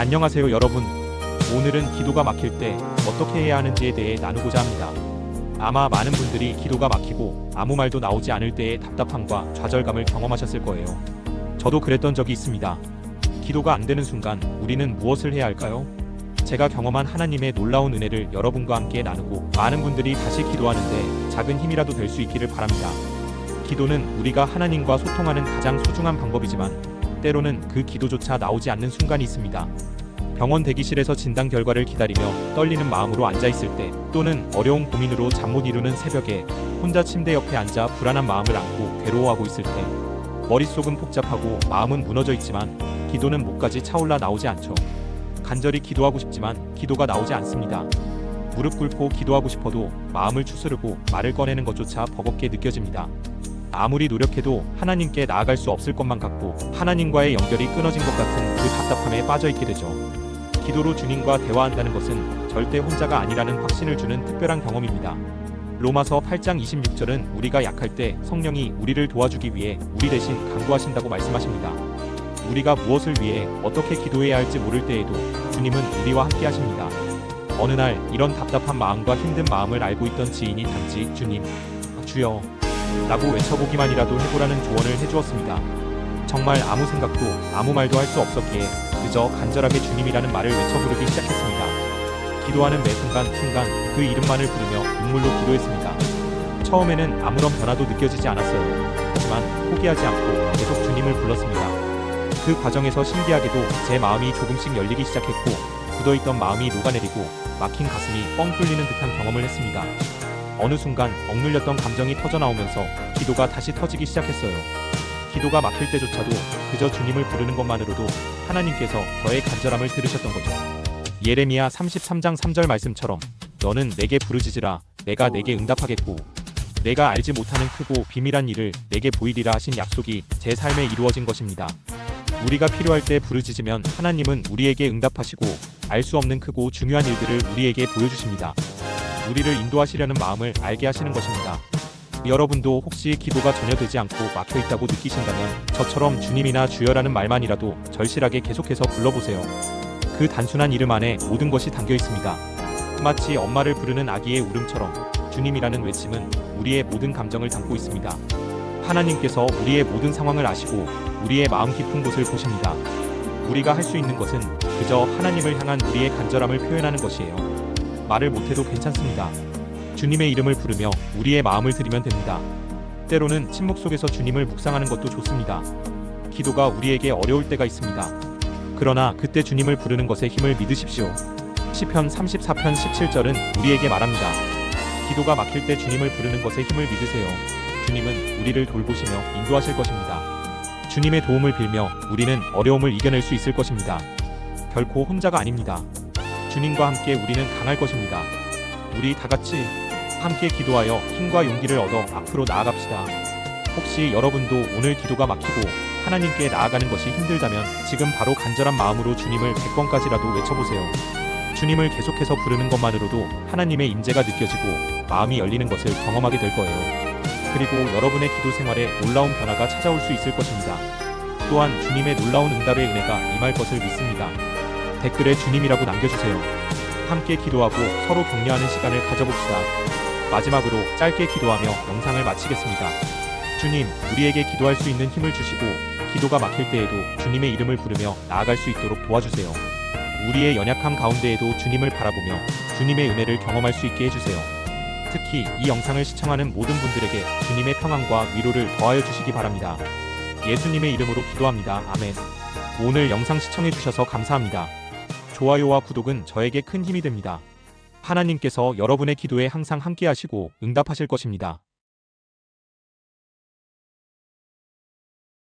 안녕하세요 여러분. 오늘은 기도가 막힐 때 어떻게 해야 하는지에 대해 나누고자 합니다. 아마 많은 분들이 기도가 막히고 아무 말도 나오지 않을 때의 답답함과 좌절감을 경험하셨을 거예요. 저도 그랬던 적이 있습니다. 기도가 안 되는 순간 우리는 무엇을 해야 할까요? 제가 경험한 하나님의 놀라운 은혜를 여러분과 함께 나누고 많은 분들이 다시 기도하는데 작은 힘이라도 될 수 있기를 바랍니다. 기도는 우리가 하나님과 소통하는 가장 소중한 방법이지만 때로는 그 기도조차 나오지 않는 순간이 있습니다. 병원 대기실에서 진단 결과를 기다리며 떨리는 마음으로 앉아 있을 때 또는 어려운 고민으로 잠 못 이루는 새벽에 혼자 침대 옆에 앉아 불안한 마음을 안고 괴로워하고 있을 때 머릿속은 복잡하고 마음은 무너져 있지만 기도는 목까지 차올라 나오지 않죠. 간절히 기도하고 싶지만 기도가 나오지 않습니다. 무릎 꿇고 기도하고 싶어도 마음을 추스르고 말을 꺼내는 것조차 버겁게 느껴집니다. 아무리 노력해도 하나님께 나아갈 수 없을 것만 같고 하나님과의 연결이 끊어진 것 같은 그 답답함에 빠져 있게 되죠. 기도로 주님과 대화한다는 것은 절대 혼자가 아니라는 확신을 주는 특별한 경험입니다. 로마서 8장 26절은 우리가 약할 때 성령이 우리를 도와주기 위해 우리 대신 간구하신다고 말씀하십니다. 우리가 무엇을 위해 어떻게 기도해야 할지 모를 때에도 주님은 우리와 함께 하십니다. 어느 날 이런 답답한 마음과 힘든 마음을 알고 있던 지인이 단지 주님, 주여 라고 외쳐보기만이라도 해보라는 조언을 해주었습니다. 정말 아무 생각도 아무 말도 할 수 없었기에 그저 간절하게 주님이라는 말을 외쳐 부르기 시작했습니다. 기도하는 매 순간 순간 그 이름만을 부르며 눈물로 기도했습니다. 처음에는 아무런 변화도 느껴지지 않았어요. 하지만 포기하지 않고 계속 주님을 불렀습니다. 그 과정에서 신기하게도 제 마음이 조금씩 열리기 시작했고 굳어있던 마음이 녹아내리고 막힌 가슴이 뻥 뚫리는 듯한 경험을 했습니다. 어느 순간 억눌렸던 감정이 터져나오면서 기도가 다시 터지기 시작했어요. 기도가 막힐 때조차도 그저 주님을 부르는 것만으로도 하나님께서 저의 간절함을 들으셨던 거죠. 예레미야 33장 3절 말씀처럼 너는 내게 부르짖으라 내가 내게 응답하겠고 내가 알지 못하는 크고 비밀한 일을 내게 보이리라 하신 약속이 제 삶에 이루어진 것입니다. 우리가 필요할 때 부르짖으면 하나님은 우리에게 응답하시고 알 수 없는 크고 중요한 일들을 우리에게 보여주십니다. 우리를 인도하시려는 마음을 알게 하시는 것입니다. 여러분도 혹시 기도가 전혀 되지 않고 막혀 있다고 느끼신다면 저처럼 주님이나 주여라는 말만이라도 절실하게 계속해서 불러보세요. 그 단순한 이름 안에 모든 것이 담겨 있습니다. 마치 엄마를 부르는 아기의 울음처럼 주님이라는 외침은 우리의 모든 감정을 담고 있습니다. 하나님께서 우리의 모든 상황을 아시고 우리의 마음 깊은 곳을 보십니다. 우리가 할 수 있는 것은 그저 하나님을 향한 우리의 간절함을 표현하는 것이에요. 말을 못해도 괜찮습니다. 주님의 이름을 부르며 우리의 마음을 드리면 됩니다. 때로는 침묵 속에서 주님을 묵상하는 것도 좋습니다. 기도가 우리에게 어려울 때가 있습니다. 그러나 그때 주님을 부르는 것에 힘을 믿으십시오. 시편 34편 17절은 우리에게 말합니다. 기도가 막힐 때 주님을 부르는 것에 힘을 믿으세요. 주님은 우리를 돌보시며 인도하실 것입니다. 주님의 도움을 빌며 우리는 어려움을 이겨낼 수 있을 것입니다. 결코 혼자가 아닙니다. 주님과 함께 우리는 강할 것입니다. 우리 다 같이 함께 기도하여 힘과 용기를 얻어 앞으로 나아갑시다. 혹시 여러분도 오늘 기도가 막히고 하나님께 나아가는 것이 힘들다면 지금 바로 간절한 마음으로 주님을 100번까지라도 외쳐보세요. 주님을 계속해서 부르는 것만으로도 하나님의 임재가 느껴지고 마음이 열리는 것을 경험하게 될 거예요. 그리고 여러분의 기도 생활에 놀라운 변화가 찾아올 수 있을 것입니다. 또한 주님의 놀라운 응답의 은혜가 임할 것을 믿습니다. 댓글에 주님이라고 남겨주세요. 함께 기도하고 서로 격려하는 시간을 가져봅시다. 마지막으로 짧게 기도하며 영상을 마치겠습니다. 주님, 우리에게 기도할 수 있는 힘을 주시고 기도가 막힐 때에도 주님의 이름을 부르며 나아갈 수 있도록 도와주세요. 우리의 연약함 가운데에도 주님을 바라보며 주님의 은혜를 경험할 수 있게 해주세요. 특히 이 영상을 시청하는 모든 분들에게 주님의 평안과 위로를 더하여 주시기 바랍니다. 예수님의 이름으로 기도합니다. 아멘. 오늘 영상 시청해주셔서 감사합니다. 좋아요와 구독은 저에게 큰 힘이 됩니다. 하나님께서 여러분의 기도에 항상 함께 하시고 응답하실 것입니다.